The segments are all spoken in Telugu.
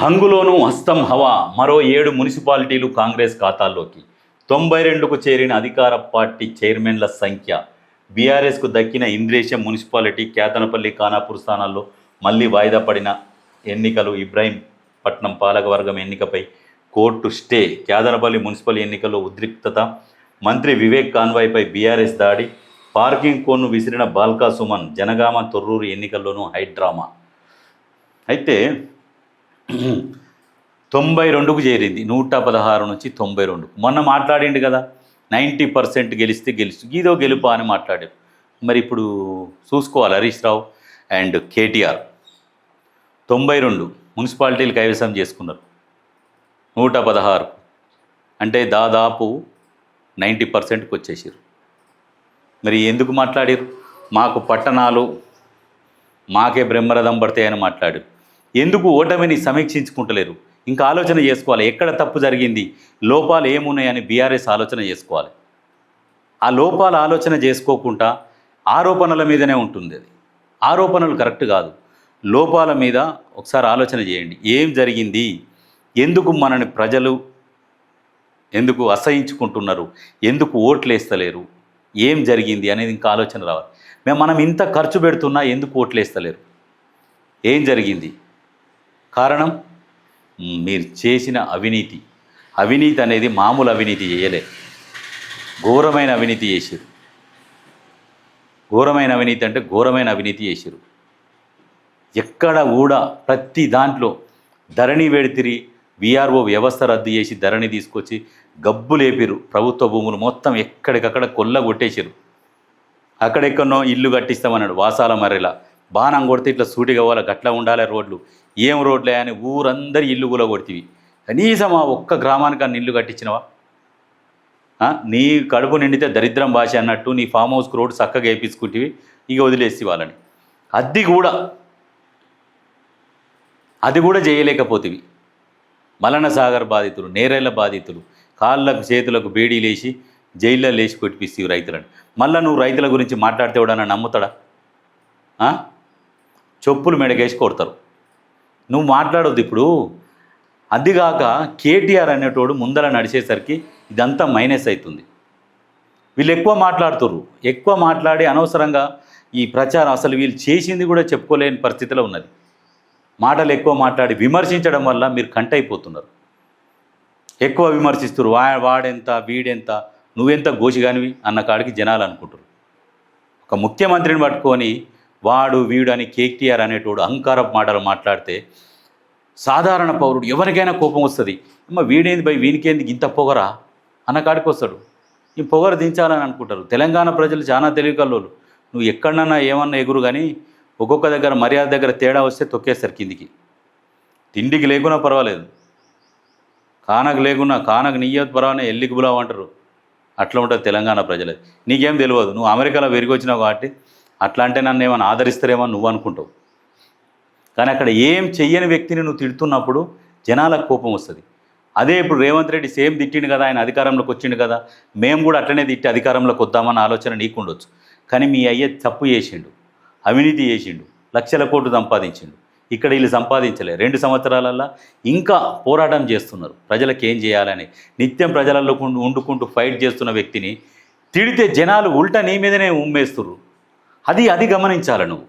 హంగులోనూ హస్తం హవా మరో ఏడు మున్సిపాలిటీలు కాంగ్రెస్ ఖాతాల్లోకి. తొంభై రెండుకు చేరిన అధికార పార్టీ చైర్మన్ల సంఖ్య. బీఆర్ఎస్కు దక్కిన ఇంద్రేశం మున్సిపాలిటీ కేతనపల్లి ఖానాపూర్ స్థానాల్లో మళ్ళీ వాయిదా పడిన ఎన్నికలు ఇబ్రాహీంపట్నం పాలకవర్గం ఎన్నికపై కోర్టు స్టే. కేదనపల్లి మున్సిపల్ ఎన్నికల్లో ఉద్రిక్తత. మంత్రి వివేక్ కాన్వాయ్పై బీఆర్ఎస్ దాడి. పార్కింగ్ కోన్ను విసిరిన బాల్కా సుమన్ జనగామ తొర్రూరు ఎన్నికల్లోనూ హైడ్రామా. అయితే తొంభై రెండుకు చేరింది. నూట పదహారు నుంచి తొంభై రెండు. మొన్న మాట్లాడిండు కదా నైంటీ పర్సెంట్ గెలిస్తే గెలుస్తు. గీదో గెలుపా అని మాట్లాడారు. మరి ఇప్పుడు చూసుకోవాలి హరీష్ రావు అండ్ కేటీఆర్. తొంభై రెండు మున్సిపాలిటీలు కైవసం చేసుకున్నారు. నూట పదహారు. అంటే దాదాపు నైంటీ పర్సెంట్కి వచ్చేసారు. మరి ఎందుకు మాట్లాడారు? మాకు పట్టణాలు మాకే బ్రహ్మరథం పడతాయని మాట్లాడారు. ఎందుకు ఓటమిని సమీక్షించుకుంటలేరు? ఇంకా ఆలోచన చేసుకోవాలి. ఎక్కడ తప్పు జరిగింది? లోపాలు ఏమున్నాయని బీఆర్ఎస్ ఆలోచన చేసుకోవాలి. ఆ లోపాల ఆలోచన చేసుకోకుండా ఆరోపణల మీదనే ఉంటుంది అది. ఆరోపణలు కరెక్ట్ కాదు. లోపాల మీద ఒకసారి ఆలోచన చేయండి. ఏం జరిగింది? ఎందుకు మనని ప్రజలు ఎందుకు అసహించుకుంటున్నారు? ఎందుకు ఓట్లు వేస్తలేరు? ఏం జరిగింది అనేది ఇంకా ఆలోచన రావాలి. మేము మనం ఇంత ఖర్చు పెడుతున్నా ఎందుకు ఓట్లు వేస్తలేరు? ఏం జరిగింది? కారణం మీరు చేసిన అవినీతి. అవినీతి అనేది మామూలు అవినీతి చేయలే. ఘోరమైన అవినీతి చేశారు. ఘోరమైన అవినీతి అంటే ఘోరమైన అవినీతి చేశారు. ఎక్కడ కూడా ప్రతి దాంట్లో ధరణి వెడితిరి విఆర్ఓ వ్యవస్థ రద్దు చేసి ధరణి తీసుకొచ్చి గబ్బు లేపిరు ప్రభుత్వ భూములు మొత్తం ఎక్కడికక్కడ కొల్ల కొట్టేశారు అక్కడెక్కడో ఇల్లు కట్టిస్తామన్నాడు వాసాల మర్రెలా. బాణం కొడితే ఇట్లా సూటిగా పోవాలి గట్లా ఉండాలి రోడ్లు. ఏం రోడ్లే అని ఊరందరి ఇల్లు కూడా కొడితివి కనీసం ఆ ఒక్క గ్రామానికి అన్ని ఇల్లు కట్టించినవా? నీ కడుపు నిండితే దరిద్రం భాష అన్నట్టు నీ ఫామ్ హౌస్కి రోడ్డు చక్కగా వేయించుకుంటివి ఇక వదిలేసి వాళ్ళని. అది కూడా అది కూడా చేయలేకపోతివి. మలన సాగర్ బాధితులు నేరేళ్ళ బాధితులు కాళ్ళకు చేతులకు బేడీ లేచి జైల్లో లేచి కొట్టిపిస్తేవి రైతులను. మళ్ళీ నువ్వు రైతుల గురించి మాట్లాడితే ఎవడన్నా నమ్ముతాడా? చెప్పులు మెడకేసి కొడతారు. నువ్వు మాట్లాడొద్దు ఇప్పుడు. అదిగాక కేటీఆర్ అనేటోడు ముందర నడిచేసరికి ఇదంతా మైనస్ అవుతుంది వీళ్ళు ఎక్కువ మాట్లాడుతుర్రు. ఎక్కువ మాట్లాడి అనవసరంగా ఈ ప్రచారం అసలు వీళ్ళు చేసింది కూడా చెప్పుకోలేని పరిస్థితిలో ఉన్నది. మాటలు ఎక్కువ మాట్లాడి విమర్శించడం వల్ల మీరు కంట అయిపోతున్నారు. ఎక్కువ విమర్శిస్తారు వా వాడెంత వీడెంత నువ్వెంత గోషిగానివి అన్న కాడికి జనాలు అనుకుంటారు ఒక ముఖ్యమంత్రిని పట్టుకొని వాడు వీడు అని కేటీఆర్ అనేటోడు అహంకారపు మాటలు మాట్లాడితే సాధారణ పౌరుడు ఎవరికైనా కోపం వస్తుంది. అమ్మ వీడేంది బై వీనికేంది ఇంత పొగరా? అన్న కాడికి వస్తాడు. ఈ పొగర దించాలని అనుకుంటారు. తెలంగాణ ప్రజలు చాలా తెలివికల్లోలు నువ్వు ఎక్కడన్నా ఏమన్నా ఎగురు కానీ ఒక్కొక్క దగ్గర మర్యాద దగ్గర తేడా వస్తే తొక్కేస్తారు కిందికి. తిండికి లేకున్నా పర్వాలేదు. కానకు లేకున్నా కానకు నీయత్ పర్వాలే ఎల్లికి బులావు అంటారు. అట్లా ఉంటుంది తెలంగాణ ప్రజలది. నీకేం తెలియదు నువ్వు అమెరికాలో పెరిగి వచ్చినావు కాబట్టి అట్లా అంటే నన్ను ఏమైనా ఆదరిస్తారేమో నువ్వు అనుకుంటావు. కానీ అక్కడ ఏం చెయ్యని వ్యక్తిని నువ్వు తిడుతున్నప్పుడు జనాలకు కోపం వస్తుంది. అదే ఇప్పుడు రేవంత్ రెడ్డి సేమ్ తిట్టిండు కదా ఆయన అధికారంలోకి వచ్చిండు కదా మేము కూడా అట్లనే తిట్టి అధికారంలోకి వద్దామన్న ఆలోచన నీకు ఉండొచ్చు కానీ మీ అయ్య తప్పు చేసిండు అవినీతి చేసిండు లక్షల కోట్లు సంపాదించిండు. ఇక్కడ వీళ్ళు సంపాదించలే. రెండు సంవత్సరాలల్లో ఇంకా పోరాటం చేస్తున్నారు. ప్రజలకు ఏం చేయాలని నిత్యం ప్రజలలో ఉండుకుంటూ వండుకుంటూ ఫైట్ చేస్తున్న వ్యక్తిని తిడితే జనాలు ఉల్టా నీ మీదనే ఉమ్మేస్తున్నారు అది అది గమనించాలి నువ్వు.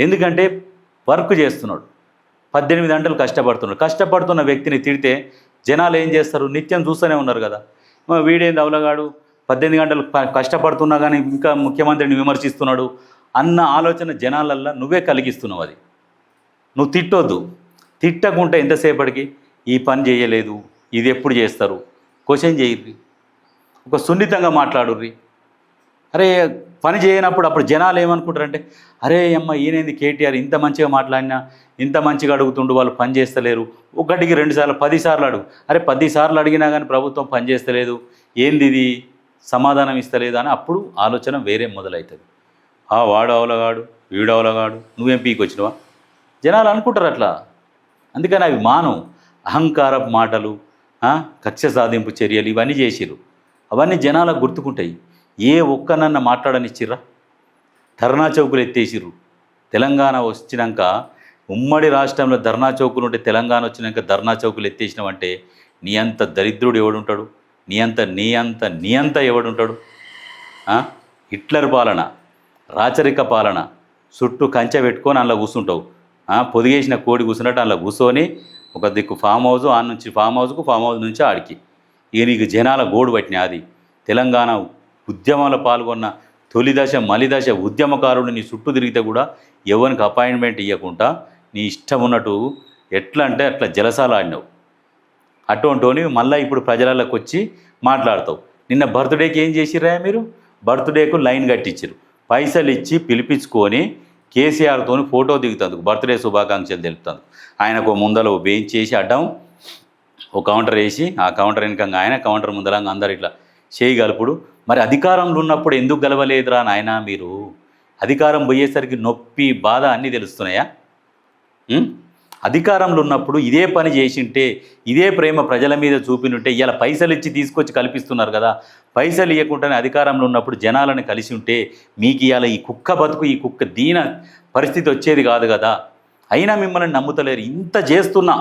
ఎందుకంటే వర్క్ చేస్తున్నాడు. పద్దెనిమిది గంటలు కష్టపడుతున్నాడు. కష్టపడుతున్న వ్యక్తిని తిడితే జనాలు ఏం చేస్తారు? నిత్యం చూస్తూనే ఉన్నారు కదా. వీడేం వీడేంది అవలగాడు? పద్దెనిమిది గంటలు కష్టపడుతున్నా కానీ ఇంకా ముఖ్యమంత్రిని విమర్శిస్తున్నాడు అన్న ఆలోచన జనాలల్లో నువ్వే కలిగిస్తున్నావు అది. నువ్వు తిట్టొద్దు. తిట్టకుంటే ఎంతసేపటికి? ఈ పని చేయలేదు. ఇది ఎప్పుడు చేస్తారు? క్వశ్చన్ చేయర్రి. ఒక సున్నితంగా మాట్లాడుర్రి. అరే పని చేయనప్పుడు అప్పుడు జనాలు ఏమనుకుంటారంటే అరే అమ్మ ఈయనేంది కేటీఆర్? ఇంత మంచిగా మాట్లాడినా ఇంత మంచిగా అడుగుతుండు వాళ్ళు పని చేస్తలేరు. ఒకటికి రెండు సార్లు పది సార్లు అడుగు. అరే పదిసార్లు అడిగినా కానీ ప్రభుత్వం పని చేస్తలేదు. ఏంది ఇది? సమాధానం ఇస్తలేదు? అని అప్పుడు ఆలోచన వేరే మొదలవుతుంది ఆ వాడు అవలగాడు వీడు అవలగాడు నువ్వేం పీకొచ్చినవా? జనాలు అనుకుంటారు అట్లా. అందుకని అవి మాను అహంకారపు మాటలు కక్ష సాధింపు చర్యలు ఇవన్నీ చేసిరు అవన్నీ జనాలకు గుర్తుకుంటాయి. ఏ ఒక్కనన్న మాట్లాడనిచ్చిర్రా? ధర్నా చౌకులు ఎత్తేసిర్రు. తెలంగాణ వచ్చినాక ఉమ్మడి రాష్ట్రంలో ధర్నా చౌకులు ఉంటే తెలంగాణ వచ్చినాక ధర్నా చౌకులు ఎత్తేసినామంటే నీ అంత దరిద్రుడు ఎవడుంటాడు? నీ అంత నీ అంత నీ అంత ఎవడుంటాడు? హిట్లర్ పాలన రాచరిక పాలన చుట్టూ కంచె పెట్టుకొని అందులో కూర్చుంటావు పొదిగేసిన కోడి కూర్చున్నట్టు అందులో కూర్చొని ఒక దిక్కు ఫామ్ హౌస్ ఆ నుంచి ఫామ్ హౌస్కు ఫామ్ హౌస్ నుంచి ఆడికి. ఇక నీకు జనాల గోడు పట్టిన అది తెలంగాణ ఉద్యమంలో పాల్గొన్న తొలి దశ ఉద్యమకారుడు నీ చుట్టూ తిరిగితే కూడా ఎవరికి అపాయింట్మెంట్ ఇవ్వకుండా నీ ఇష్టం ఉన్నట్టు ఎట్లా అంటే అట్లా జలసాలు ఆడినావు. అటువంటి మళ్ళీ ఇప్పుడు ప్రజలలోకి వచ్చి మాట్లాడతావు. నిన్న బర్త్డేకి ఏం చేసిర్రా మీరు? బర్త్డేకు లైన్ కట్టించారు పైసలు ఇచ్చి పిలిపించుకొని కేసీఆర్తో ఫోటో దిగుతుంది బర్త్డే శుభాకాంక్షలు తెలుపుతుంది ఆయనకు ముందర ఓ బెంచ్ చేసి అడ్డం ఒక కౌంటర్ వేసి ఆ కౌంటర్ వెనకంగా ఆయన కౌంటర్ ముందరంగా అందరు ఇట్లా చేయగలుపుడు. మరి అధికారంలో ఉన్నప్పుడు ఎందుకు గెలవలేదురా నాయనా మీరు? అధికారం పోయేసరికి నొప్పి బాధ అన్నీ తెలుస్తున్నాయా? అధికారంలో ఉన్నప్పుడు ఇదే పని చేసింటే ఇదే ప్రేమ ప్రజల మీద చూపినుంటే ఇలా పైసలు ఇచ్చి తీసుకొచ్చి కల్పిస్తున్నారు కదా. పైసలు ఇవ్వకుండానే అధికారంలో ఉన్నప్పుడు జనాలను కలిసి ఉంటే మీకు ఇవాళ ఈ కుక్క బతుకు ఈ కుక్క దీన పరిస్థితి వచ్చేది కాదు కదా. అయినా మిమ్మల్ని నమ్ముతలేరు. ఇంత చేస్తున్నా.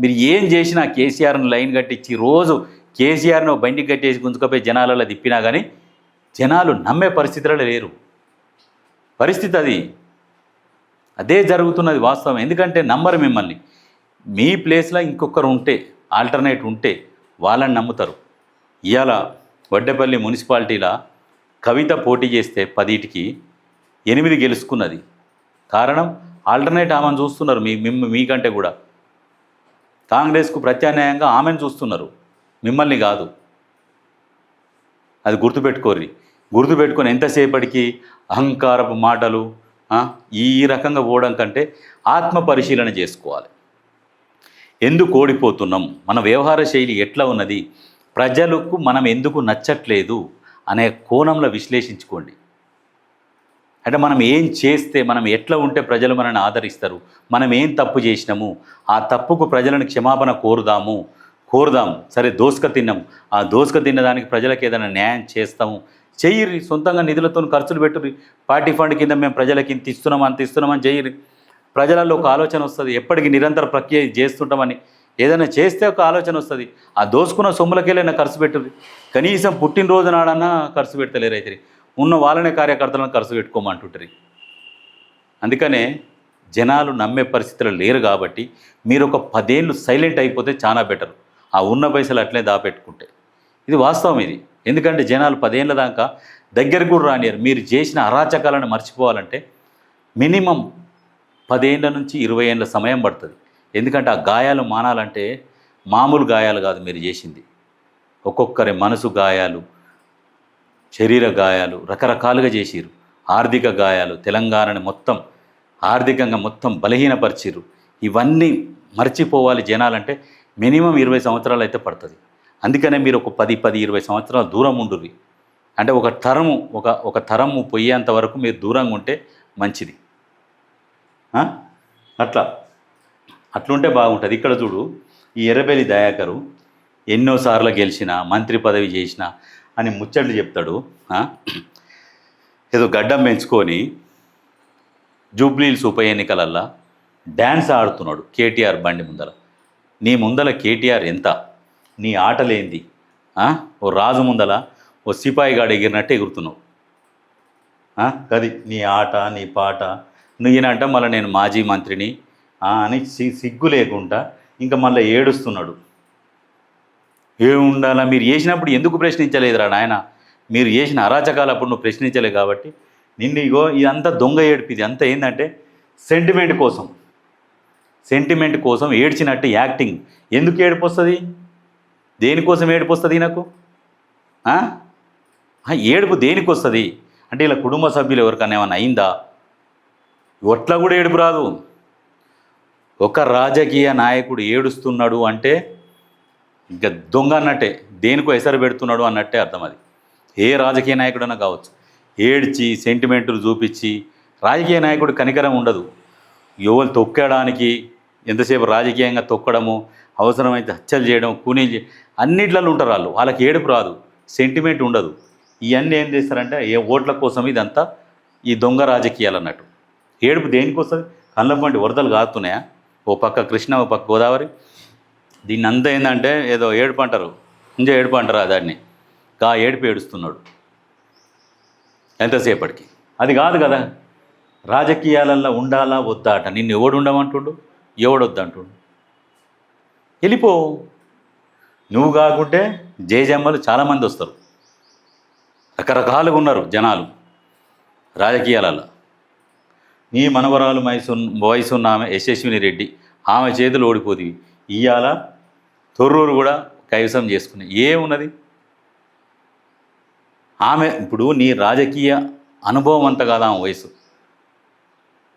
మీరు ఏం చేసినా కేసీఆర్ని లైన్ కట్టించి రోజు కేసీఆర్ను బండి కట్టేసి గుంజుకపోయి జనాలలో తిప్పినా కానీ జనాలు నమ్మే పరిస్థితులలో లేరు. పరిస్థితి అది. అదే జరుగుతున్నది వాస్తవం. ఎందుకంటే నమ్మరు మిమ్మల్ని. మీ ప్లేస్లో ఇంకొకరు ఉంటే ఆల్టర్నేట్ ఉంటే వాళ్ళని నమ్ముతారు. ఇవాళ వడ్డేపల్లి మున్సిపాలిటీలో కవిత పోటీ చేస్తే పదిటికి ఎనిమిది గెలుచుకున్నది. కారణం ఆల్టర్నేట్ ఆమెను చూస్తున్నారు మీ మిమ్మ మీకంటే కూడా. కాంగ్రెస్కు ప్రత్యామ్నాయంగా ఆమెను చూస్తున్నారు. మిమ్మల్ని కాదు. అది గుర్తుపెట్టుకోర్రి. గుర్తుపెట్టుకొని ఎంతసేపటికి అహంకారపు మాటలు ఈ రకంగా పోవడం కంటే ఆత్మ పరిశీలన చేసుకోవాలి. ఎందుకు ఓడిపోతున్నాం? మన వ్యవహార శైలి ఎట్లా ఉన్నది? ప్రజలకు మనం ఎందుకు నచ్చట్లేదు అనే కోణంలో విశ్లేషించుకోండి. అంటే మనం ఏం చేస్తే మనం ఎట్లా ఉంటే ప్రజలు మనల్ని ఆదరిస్తారు? మనం ఏం తప్పు చేసినాము? ఆ తప్పుకు ప్రజలను క్షమాపణ కోరుదాము కోరుదాం సరే దోసుక తిన్నాము. ఆ దోసుక తిన్నదానికి ప్రజలకు ఏదైనా న్యాయం చేస్తాము. చెయ్యిరి సొంతంగా నిధులతో ఖర్చులు పెట్టుర్రి. పార్టీ ఫండ్ కింద మేము ప్రజలకి ఇంత ఇస్తున్నాం అంత ఇస్తున్నామని చెయ్యిరి ప్రజలలో ఒక ఆలోచన వస్తుంది ఎప్పటికీ నిరంతర ప్రక్రియ చేస్తుంటామని. ఏదైనా చేస్తే ఒక ఆలోచన వస్తుంది. ఆ దోసుకున్న సొమ్ములకెళ్ళైనా ఖర్చు పెట్టుర్రి. కనీసం పుట్టినరోజు నాడన్నా ఖర్చు పెడతలేరు అయితే ఉన్న వాళ్ళనే కార్యకర్తలను ఖర్చు పెట్టుకోమంటుంటారు. అందుకనే జనాలు నమ్మే పరిస్థితులు లేరు కాబట్టి మీరు ఒక పదేళ్ళు సైలెంట్ అయిపోతే చాలా బెటర్. ఆ ఉన్న పైసలు అట్లే దాపెట్టుకుంటే. ఇది వాస్తవం ఇది. ఎందుకంటే జనాలు పదేళ్ళ దాకా దగ్గరకు కూడా రానియరు. మీరు చేసిన అరాచకాలను మర్చిపోవాలంటే మినిమం పదేళ్ళ నుంచి ఇరవై ఏళ్ళ సమయం పడుతుంది. ఎందుకంటే ఆ గాయాలు మానాలంటే మామూలు గాయాలు కాదు మీరు చేసింది. ఒక్కొక్కరి మనసు గాయాలు శరీర గాయాలు రకరకాలుగా చేసిరు ఆర్థిక గాయాలు తెలంగాణని మొత్తం ఆర్థికంగా మొత్తం బలహీనపరిచిరు ఇవన్నీ మర్చిపోవాలి జనాలంటే మినిమం ఇరవై సంవత్సరాలు అయితే పడుతుంది. అందుకనే మీరు ఒక పది పది ఇరవై సంవత్సరాలు దూరం ఉండుర్రి. అంటే ఒక తరము ఒక ఒక తరము పోయేంత వరకు మీరు దూరంగా ఉంటే మంచిది. అట్లా. అట్లుంటే బాగుంటుంది. ఇక్కడ చూడు ఈ ఎర్రబెల్లి దయాకరు ఎన్నోసార్లు గెలిచిన మంత్రి పదవి చేసిన అని ముచ్చట్లు చెప్తాడు. ఏదో గడ్డం పెంచుకొని జూబ్లీల్స్ ఉప ఎన్నికలల్లా డ్యాన్స్ ఆడుతున్నాడు కేటీఆర్ బండి ముందర. నీ ముందల కేటీఆర్ ఎంత? నీ ఆటలేంది? ఓ రాజు ముందల ఓ సిపాయిగాడు ఎగిరినట్టు ఎగురుతున్నావు. అది నీ ఆట నీ పాట. నువ్వు మళ్ళీ నేను మాజీ మంత్రిని. అని సి- సిగ్గు లేకుండా ఇంకా మళ్ళీ ఏడుస్తున్నాడు. ఏముండాలా? మీరు చేసినప్పుడు ఎందుకు ప్రశ్నించలేదురా నాయన? మీరు చేసిన అరాచకాలు అప్పుడు నువ్వు ప్రశ్నించలేదు కాబట్టి. నిన్ను ఇగో ఇదంతా దొంగ ఏడుపు. ఇది అంతా ఏంటంటే సెంటిమెంట్ కోసం. సెంటిమెంట్ కోసం ఏడ్చినట్టు యాక్టింగ్. ఎందుకు ఏడుపు వస్తుంది దేనికోసం ఏడుపు వస్తుంది నాకు ఏడుపు దేనికి వస్తుంది అంటే ఇలా కుటుంబ సభ్యులు ఎవరికైనా ఏమైనా అయిందా? ఒట్లా కూడా ఏడుపు రాదు. ఒక రాజకీయ నాయకుడు ఏడుస్తున్నాడు అంటే ఇంకా దొంగ అన్నట్టే దేనికో ఎసరు పెడుతున్నాడు అన్నట్టే అర్థం అది. ఏ రాజకీయ నాయకుడైనా కావచ్చు. ఏడ్చి సెంటిమెంట్లు చూపించి రాజకీయ నాయకుడు కనికరం ఉండదు. యువలు తొక్కడానికి ఎంతసేపు రాజకీయంగా తొక్కడము అవసరమైతే హత్యలు చేయడం కూనీలు అన్నిట్లలో ఉంటారు వాళ్ళు. వాళ్ళకి ఏడుపు రాదు సెంటిమెంట్ ఉండదు. ఇవన్నీ ఏం చేస్తారంటే ఏ ఓట్ల కోసం ఇదంతా ఈ దొంగ రాజకీయాలు అన్నట్టు. ఏడుపు దేనికి వస్తుంది? వరదలు కాస్తున్నాయా ఓ పక్క కృష్ణ ఓ పక్క గోదావరి. దీన్ని అంతా ఏంటంటే ఏదో ఏడుపు అంటారు. ఇంజో ఏడుపు అంటారా దాన్ని. కా ఏడుపు ఏడుస్తున్నాడు. ఎంతసేపటికి? అది కాదు కదా. రాజకీయాలల్లో ఉండాలా వద్దా అట. నిన్ను ఎవడు ఉండమంటుండు? ఎవడొద్దంటుండు? వెళ్ళిపో. నువ్వు కాకుంటే జయజమ్మలు చాలామంది వస్తారు. రకరకాలుగా ఉన్నారు జనాలు రాజకీయాలలో నీ మనవరాలు వయసు వయసు ఉన్న ఆమె యశస్విని రెడ్డి ఆమె చేతులు ఓడిపోతుంది ఇవాళ తొర్రూరు కూడా కైవసం చేసుకున్నాయి ఏమున్నది ఆమె ఇప్పుడు నీ రాజకీయ అనుభవం అంత కాదు ఆమె వయసు?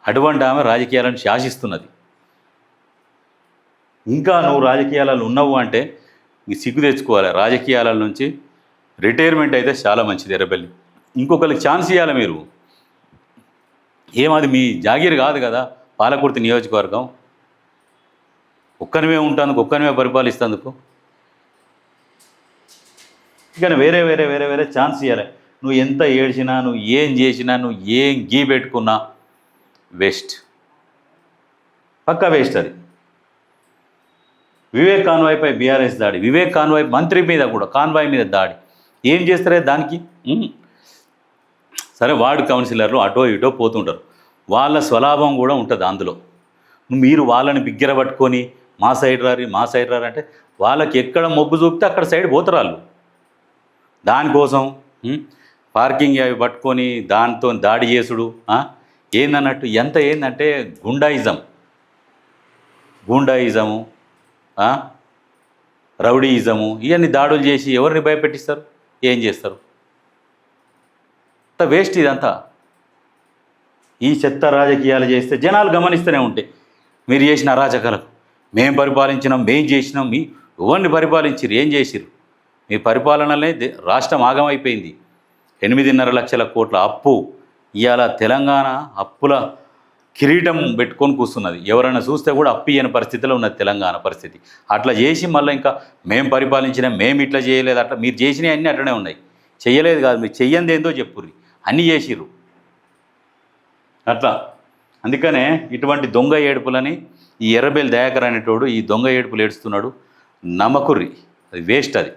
అటువంటి ఆమె రాజకీయాలను శాసిస్తున్నది. ఇంకా నువ్వు రాజకీయాలలో ఉన్నావు అంటే నీ సిగ్గు తెచ్చుకోవాలి. రాజకీయాల నుంచి రిటైర్మెంట్ అయితే చాలా మంచిది ఎర్రబెల్లి. ఇంకొకరికి ఛాన్స్ ఇవ్వాలి మీరు. ఏమది మీ జాగీర్ కాదు కదా పాలకుర్తి నియోజకవర్గం. ఒక్కనివే ఉంటాందుకు ఒక్కనివే పరిపాలిస్తేందుకు. ఇక వేరే వేరే వేరే వేరే ఛాన్స్ ఇవ్వాలి నువ్వు ఎంత ఏడ్చినా నువ్వు ఏం చేసినా నువ్వు ఏం గీ పెట్టుకున్నా వేస్ట్ పక్కా వేస్ట్ అది. వివేక్ కాన్వాయ్పై బీఆర్ఎస్ దాడి. వివేక్ కాన్వాయ్ మంత్రి మీద కూడా కాన్వాయ్ మీద దాడి. ఏం చేస్తారే దానికి? సరే వార్డు కౌన్సిలర్లు అటో ఇటో పోతుంటారు. వాళ్ళ స్వలాభం కూడా ఉంటుంది అందులో. మీరు వాళ్ళని బిగ్గర పట్టుకొని మా సైడ్ రారి మా సైడ్ రారు అంటే వాళ్ళకి ఎక్కడ మొగ్గు చూపితే అక్కడ సైడ్ పోతారు వాళ్ళు. దానికోసం పార్కింగ్ అవి పట్టుకొని దాంతో దాడి చేసుడు ఏందన్నట్టు ఎంత ఏందంటే గుండాయిజం. గూండాయిజము రౌడీయిజము ఇవన్నీ దాడులు చేసి ఎవరిని భయపెట్టిస్తారు? ఏం చేస్తారు? అంత వేస్ట్ ఇదంతా. ఈ చెత్త రాజకీయాలు చేస్తే జనాలు గమనిస్తూనే ఉంటాయి మీరు చేసిన అరాచకాలకు మేము పరిపాలించినాం మేం చేసినాం మీ ఎవరిని పరిపాలించారు ఏం చేసిరు మీ పరిపాలనలే దే- రాష్ట్రం ఆగమైపోయింది. ఎనిమిదిన్నర లక్షల కోట్ల అప్పు ఇవాళ తెలంగాణ అప్పుల కిరీటం పెట్టుకొని కూస్తున్నది. ఎవరైనా చూస్తే కూడా అప్పు పరిస్థితిలో ఉన్నది తెలంగాణ పరిస్థితి. అట్లా చేసి మళ్ళీ ఇంకా మేము పరిపాలించిన మేము ఇట్లా చేయలేదు అట్లా మీరు చేసినవి అన్నీ అట్లనే ఉన్నాయి. చెయ్యలేదు కాదు మీరు చెయ్యంది ఏందో చెప్పుర్రి. అన్నీ చేసిర్రు. అట్లా. అందుకనే ఇటువంటి దొంగ ఏడుపులని ఈ ఎర్రబేల్ దయాకర్ అనేటోడు ఈ దొంగ ఏడుపులు ఏడుస్తున్నాడు నమ్మకుర్రి. అది వేస్ట్ అది.